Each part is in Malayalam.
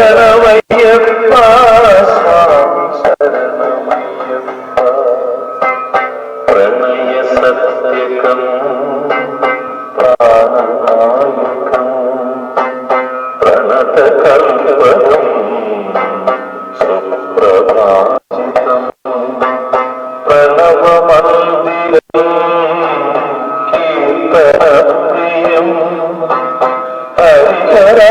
ശരണമയ്യപ്പ പ്രണയ സത്യകം പ്രാണനായുധം പ്രണതകൽപകം സുപ്രഭാഷിതം പ്രണവമന്ദിരം കീർത്തനപ്രിയം ഹരിഹരാ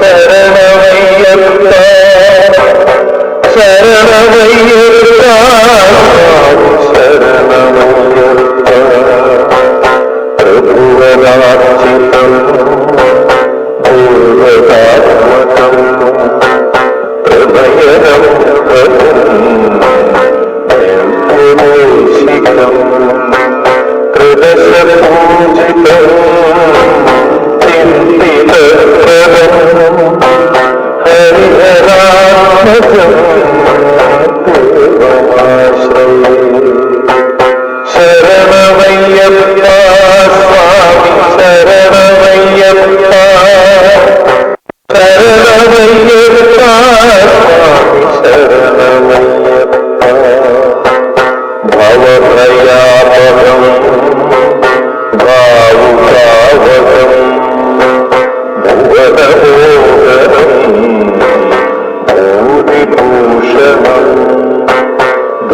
ശരണമയ്യപ്പ ശരണമയ്യപ്പ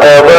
uh,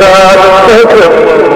রাত